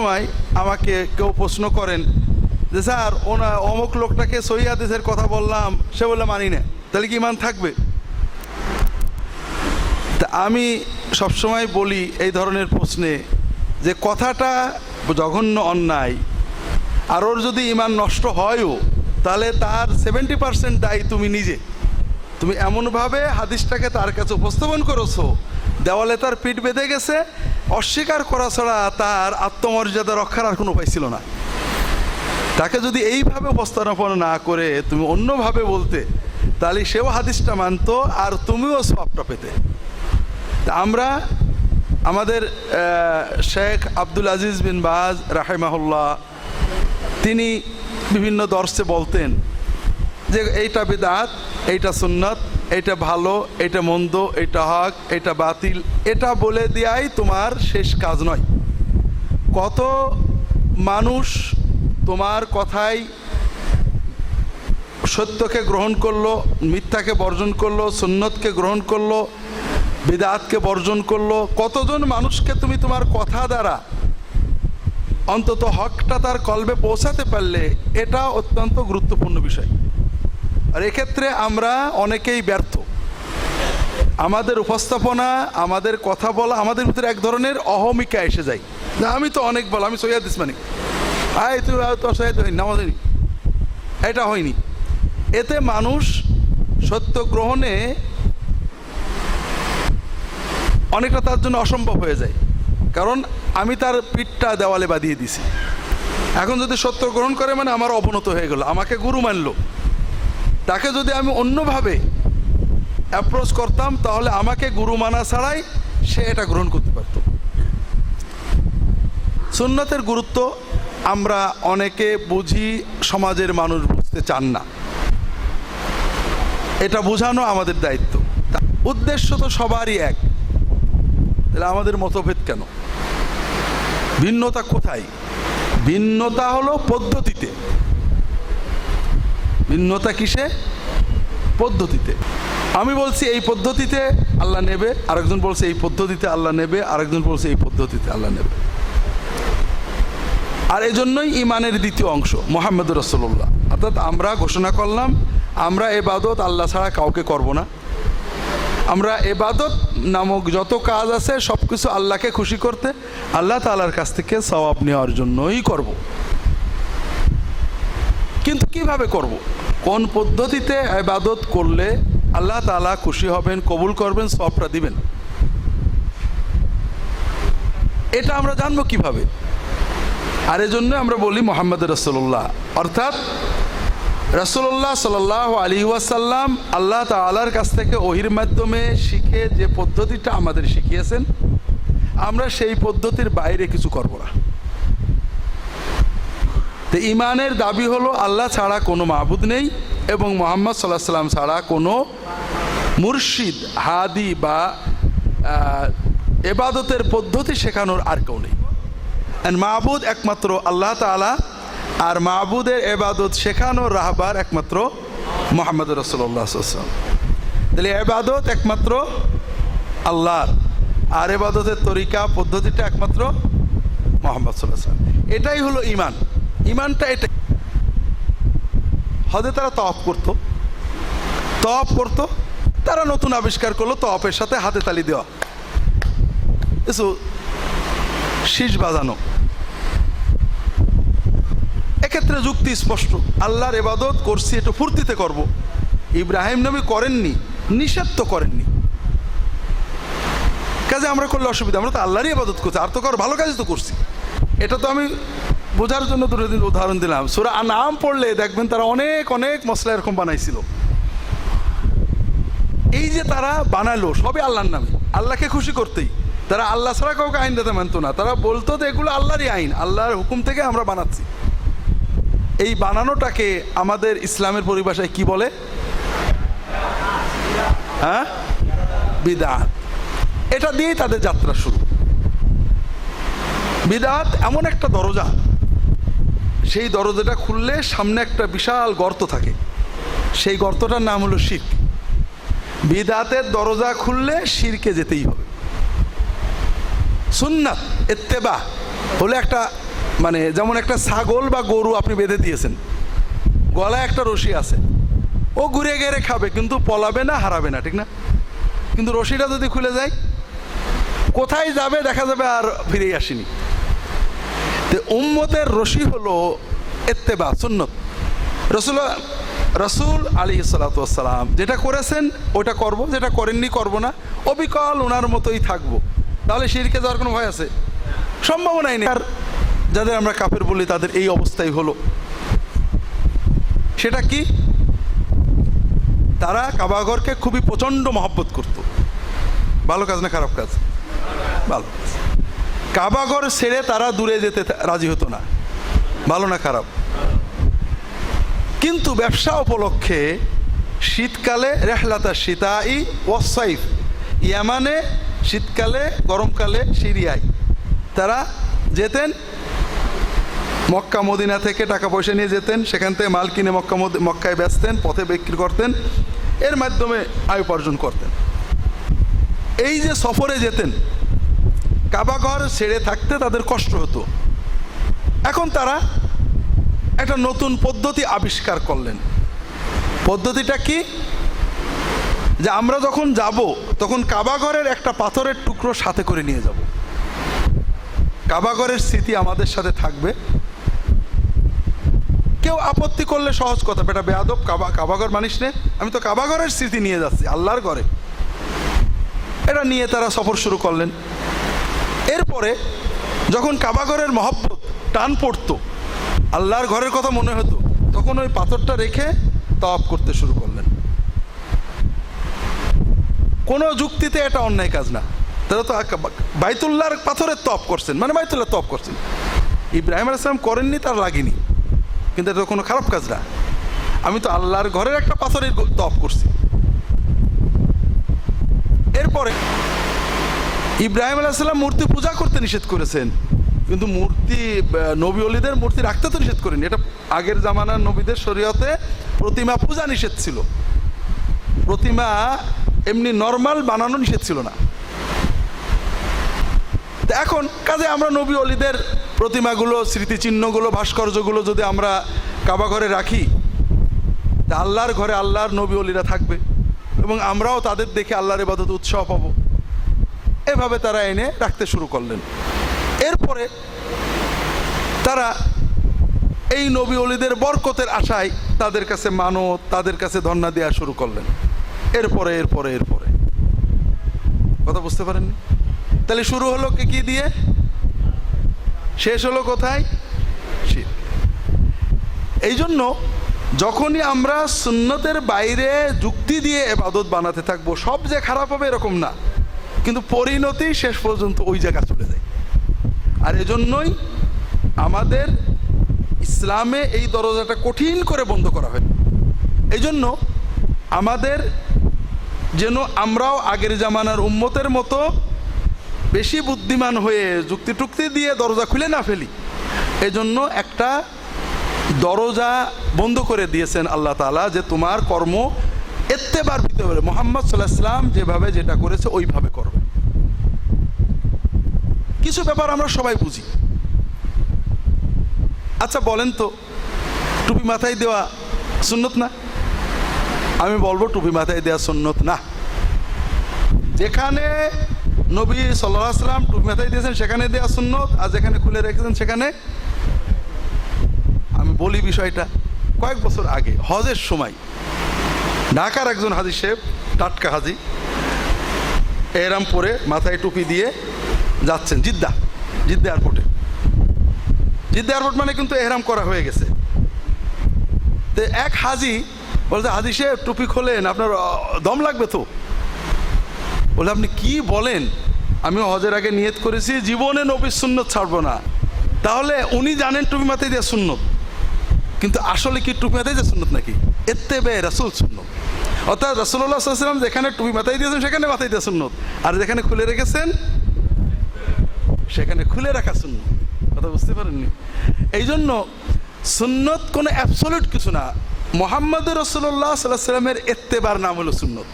সময় আমাকে কেউ প্রশ্ন করেন যে, স্যার, ওনা, অমুক লোকটাকে সহি হাদিসের কথা বললাম। সে বলে মানি না। তাহলে কি ইমান থাকবে? তা আমি সবসময় বলি এই ধরনের প্রশ্নে যে, কথাটা জঘন্য অন্যায়। আর ওর যদি ইমান নষ্ট হয়ও, তাহলে তার সেভেন্টি পার্সেন্ট দায়ী তুমি নিজে। তুমি এমনভাবে হাদিসটাকে তার কাছে উপস্থাপন করেছ দেওয়ালে তার পিঠ বেঁধে গেছে, অস্বীকার করা ছাড়া তার আত্মমর্যাদা রক্ষার আর কোনো উপায় ছিল না। তাকে যদি এইভাবে উপস্থাপনা না করে তুমি অন্যভাবে বলতে, তাহলে সেও হাদিসটা মানতো আর তুমিও সবটা পেতে। আমরা আমাদের শেখ আব্দুল আজিজ বিন বাজ রাহেমাহুল্লাহ, তিনি বিভিন্ন দর্শে বলতেন যে এইটা বেদাত, এইটা সুন্নত এইটা ভালো, এটা মন্দ, এটা হক, এটা বাতিল, এটা বলে দেওয়াই তোমার শেষ কাজ নয়। কত মানুষ তোমার কথাই সত্যকে গ্রহণ করল, মিথ্যাকে বর্জন করল, সুন্নতকে গ্রহণ করল, বিদাতকে বর্জন করল, কতজন মানুষকে তুমি তোমার কথা দ্বারা অন্তত হকটা তার কলবে পৌঁছাতে পারলে, এটা অত্যন্ত গুরুত্বপূর্ণ বিষয়। আর এক্ষেত্রে আমরা অনেকেই ব্যর্থ। আমাদের উপস্থাপনা, আমাদের কথা বলা, আমাদের ভিতরে এক ধরনের অহমিকা এসে যায়। না, আমি তো অনেক বল, আমি সৈয়াদ ইসমানি। আয়, তুই তো সৈয়াদ হয়নি, নামাজ এটা হয়নি। এতে মানুষ সত্য গ্রহণে অনেকটা তার জন্য অসম্ভব হয়ে যায়। কারণ আমি তার পিঠটা দেওয়ালে বাঁধিয়ে দিছি। এখন যদি সত্য গ্রহণ করে মানে আমার অবনত হয়ে গেল, আমাকে গুরু মানলো। তাকে যদি আমি অন্যভাবে অ্যাপ্রোচ করতাম, তাহলে আমাকে গুরু মানা ছাড়াই সে এটা গ্রহণ করতে পারত। সুন্নতের গুরুত্ব আমরা অনেকে বুঝি, সমাজের মানুষ বুঝতে চান না। এটা বোঝানো আমাদের দায়িত্ব। উদ্দেশ্য তো সবারই এক। তাহলে আমাদের মতভেদ কেন? ভিন্নতা কোথায়? ভিন্নতা হলো পদ্ধতিতে। ভিন্নতা কিসে? পদ্ধতিতে। আমি বলছি এই পদ্ধতিতে আল্লাহ নেবে, আরেকজন বলছে এই পদ্ধতিতে আল্লাহ নেবে, আরেকজন বলছে এই পদ্ধতিতে আল্লাহ নেবে। আর এই জন্যই ইমানের দ্বিতীয় অংশ মোহাম্মদ রসল্লাহ অর্থাৎ আমরা ঘোষণা করলাম, আমরা এবাদত আল্লাহ ছাড়া কাউকে করব না। আমরা এবাদত নামক যত কাজ আছে সব কিছু আল্লাহকে খুশি করতে, আল্লাহ তালার কাছ থেকে সওয়াব নেওয়ার জন্যই করব। কিন্তু কীভাবে করব? কোন পদ্ধতিতে এবাদত করলে আল্লাহ তালা খুশি হবেন, কবুল করবেন, সবটা দিবেন? এটা আমরা জানব কীভাবে? আর এজন্য আমরা বলি মোহাম্মদ রসল্লাহ অর্থাৎ রসল্লাহ সাল আলী ওয়াসাল্লাম আল্লাহ তালার কাছ থেকে ওহির মাধ্যমে শিখে যে পদ্ধতিটা আমাদের শিখিয়েছেন, আমরা সেই পদ্ধতির বাইরে কিছু করব না। তো ইমানের দাবি হলো আল্লাহ ছাড়া কোনো মাহবুদ নেই এবং মোহাম্মদ সাল্লাহ সাল্লাম ছাড়া কোনো মুর্শিদ, হাদি বা এবাদতের পদ্ধতি শেখানোর আর কেউ নেই। মাহবুদ একমাত্র আল্লাহ তালা আর মাহবুদের এবাদত শেখানোর রাহবার একমাত্র মোহাম্মদ রসল্লাহ তাহলে এবাদত একমাত্র আল্লাহর, আর এবাদতের তরিকা, পদ্ধতিটা একমাত্র মোহাম্মদ সাল্লাহ এটাই হলো ইমান ইমানটা এটা। হদে তারা তফ করতো। তফ করতো, তারা নতুন আবিষ্কার করল তফের সাথে হাতে তালি দেওয়া। এসো, শীষ বাজানো। এক্ষেত্রে যুক্তি স্পষ্ট। আল্লাহর এবাদত করছি, একটু ফুর্তিতে করব। ইব্রাহিম নবী করেননি, নিষেধ তো করেননি। কাজে আমরা করলে অসুবিধা, আমরা তো আল্লাহরই ইবাদত করছি, আর তো কর ভালো কাজই তো করছি। এটা তো আমি বোঝার জন্য দুটো দিন উদাহরণ দিলাম। সুরা নাম পড়লে দেখবেন তারা অনেক অনেক মশলা এরকম বানাইছিল। এই যে তারা বানালো, সবই আল্লাহর নামে। আল্লাহকে খুশি করতেই। তারা আল্লাহ ছাড়া কাউকে আইন দিতে মানতো না। তারা বলতো যে এগুলো আল্লাহরই আইন, আল্লাহর হুকুম থেকে আমরা বানাচ্ছি। এই বানানোটাকে আমাদের ইসলামের পরিভাষায় কি বলে? হ্যাঁ? বিদাত। এটা দিয়েই তাদের যাত্রা শুরু। বিদাত এমন একটা দরজা। সেই দরজাটা খুললে সামনে একটা বিশাল গর্ত থাকে। সেই গর্তটার নাম হলো শির্ক। বিদাতের দরজা খুললে শিরকে যেতেই হবে। সুন্নাত এত্তেবা হলে একটা মানে যেমন একটা ছাগল বা গরু আপনি বেঁধে দিয়েছেন, গলায় একটা রশি আছে, ও ঘুরে গেড়ে খাবে কিন্তু পলাবে না, হারাবে না, ঠিক না? কিন্তু রশিটা যদি খুলে যায়, কোথায় যাবে দেখা যাবে আর ফিরেই আসেনি। তো উম্মতের রশি হলো এত্তেবা সুন্নত। রসুল রসুল আলী সালাতাম যেটা করেছেন ওটা করব, যেটা করেননি করব না, অবিকল ওনার মতোই থাকব। তাহলে সিরকে যাওয়ার কোনো ভয় আছে? সম্ভাবনাই নেই। আর যাদের আমরা কাপের বলি, তাদের এই অবস্থাই হলো। সেটা কি? তারা কাবাঘরকে খুবই প্রচণ্ড মহব্বত করত। ভালো কাজ না খারাপ কাজ? ভালো কাজ। কাবাগর ছেড়ে তারা দূরে যেতে রাজি হতো না। ভালো না খারাপ? কিন্তু ব্যবসা উপলক্ষে শীতকালে রেহলাতা সীতাই ওয়াসাইফ ইয়ামানে শীতকালে, গরমকালে সিরিয়ায়। তারা যেতেন, মক্কা মদিনা থেকে টাকা পয়সা নিয়ে যেতেন, সেখান থেকে মাল কিনে মক্কা মক্কায় বেচতেন, পথে বিক্রি করতেন, এর মাধ্যমে আয় উপার্জন করতেন। এই যে সফরে যেতেন কাবাঘর ছেড়ে থাকতে তাদের কষ্ট হতো। এখন তারা একটা নতুন পদ্ধতি আবিষ্কার করলেন। পদ্ধতিটা কি? যে আমরা যখন যাব, তখন কাবাঘরের একটা পাথরের টুকরো সাথে করে নিয়ে যাব। কাবাঘরের স্মৃতি আমাদের সাথে থাকবে। কেউ আপত্তি করলে সহজ কথা, বেটা বেয়াদব, কাবা, কাবাঘর মানিস নে। আমি তো কাবাঘরের স্মৃতি নিয়ে যাচ্ছি, আল্লাহর ঘরে। এটা নিয়ে তারা সফর শুরু করলেন। এরপরে যখন কাবাঘরের মহব্বত টান পড়তো, আল্লাহর ঘরের কথা মনে হতো, তখন ওই পাথরটা রেখে তওয়াব করতে শুরু করলেন। কোনো যুক্তিতে এটা অন্যায় কাজ না। তারা তো বাইতুল্লাহর পাথরের তপ করছেন মানে বাইতুল্লাহ তপ করছেন। ইব্রাহিম আলাইসলাম করেননি, তার লাগেনি কিন্তু এটা তো কোনো খারাপ কাজ না। আমি তো আল্লাহর ঘরের একটা পাথরের তপ করছি এরপরে ইব্রাহিম আলাইসাল্লাম মূর্তি পূজা করতে নিষেধ করেছেন। কিন্তু মূর্তি নবী অলিদের মূর্তি রাখতে তো নিষেধ করেনি। এটা আগের জামানার নবীদের শরীয়তে প্রতিমা পূজা নিষেধ ছিল। প্রতিমা এমনি নর্মাল বানানো নিষেধ ছিল না। এখন কাজে আমরা নবী অলিদের প্রতিমাগুলো, স্মৃতিচিহ্নগুলো, ভাস্কর্যগুলো যদি আমরা কাবা ঘরে রাখি আল্লাহর ঘরে আল্লাহর নবী অলিরা থাকবে। এবং আমরাও তাদের দেখে আল্লাহর এবাদত উৎসাহ পাবো। এভাবে তারা এনে রাখতে শুরু করলেন। এরপরে তারা এই নবী অলিদের বরকতের আশায় তাদের কাছে মানত, তাদের কাছে ধর্ণা দেওয়া শুরু করলেন। এরপরে এরপরে এরপরে। কথা বুঝতে পারেননি? তাহলে শুরু হলো কি কি দিয়ে? শেষ হলো কোথায়? শির এই জন্য যখনই আমরা সুন্নতের বাইরে যুক্তি দিয়ে এবাদত বানাতে থাকব, সব যে খারাপ হবে এরকম না। কিন্তু পরিণতি শেষ পর্যন্ত ওই জায়গা চলে যায়। আর এজন্যই আমাদের ইসলামে এই দরজাটা কঠিন করে বন্ধ করা হয়। এই জন্য আমাদের যেন আমরাও আগের জামানার উম্মতের মতো বেশি বুদ্ধিমান হয়ে যুক্তি টুক্তি দিয়ে দরজা খুলে না ফেলি। এজন্য একটা দরজা বন্ধ করে দিয়েছেন আল্লাহ তালা যে তোমার কর্ম এত্তেবার ভিতরে মোহাম্মদ সাল্লাহ ইসলাম যেভাবে যেটা করেছে, ওইভাবে করবে। কিছু ব্যাপার আমরা সবাই বুঝি। আচ্ছা বলেন তো, টুপি মাথায় দেওয়া সুন্নত না? আমি বলব, টুপি মাথায় দেওয়া সুন্নত না। যেখানে নবী সাল্লাহ টুপি মাথায় দিয়েছেন, সেখানে দেওয়া সুন্নত, আর যেখানে খুলে রেখেছেন, সেখানে? আমি বলি বিষয়টা, কয়েক বছর আগে, হজের সময় ঢাকার একজন হাজি সাহেব, টাটকা হাজি এরাম পরে মাথায় টুপি দিয়ে যাচ্ছেন, জিদ্দা জিদ্দা এয়ারপোর্টে। জিদ্দা এয়ারপোর্ট মানে কিন্তু এহরাম করা হয়ে গেছে। তো এক হাজি বলছে হাজি সাহেব, টুপি খোলেন, আপনার দম লাগবে তো? বলে, আপনি কি বলেন? আমি হজের আগে নিয়ত করেছি, জীবনে নবীর সুন্নত ছাড়বো না। তাহলে উনি জানেন টুপি মাথায় দিয়ে সুন্নত। কিন্তু আসলে কি টুপি মাথায় দিয়ে সুন্নত নাকি? এতে বে রাসুল সুন্নত। অর্থাৎ রসুল্লাহ সাল্লাম যেখানে টুপি মাথায় দিয়েছেন, সেখানে মাথায় দিয়ে সুন্নত। আর যেখানে খুলে রেখেছেন, সেখানে খুলে রাখা সুন্নত। কথা বুঝতে পারেননি? এই জন্য সুন্নত কোনো অ্যাবসলিউট কিছু না। মোহাম্মদ রসুল্লাহ সাল্লাহ সাল্লামের এত্তেবার নাম হলো সুন্নত।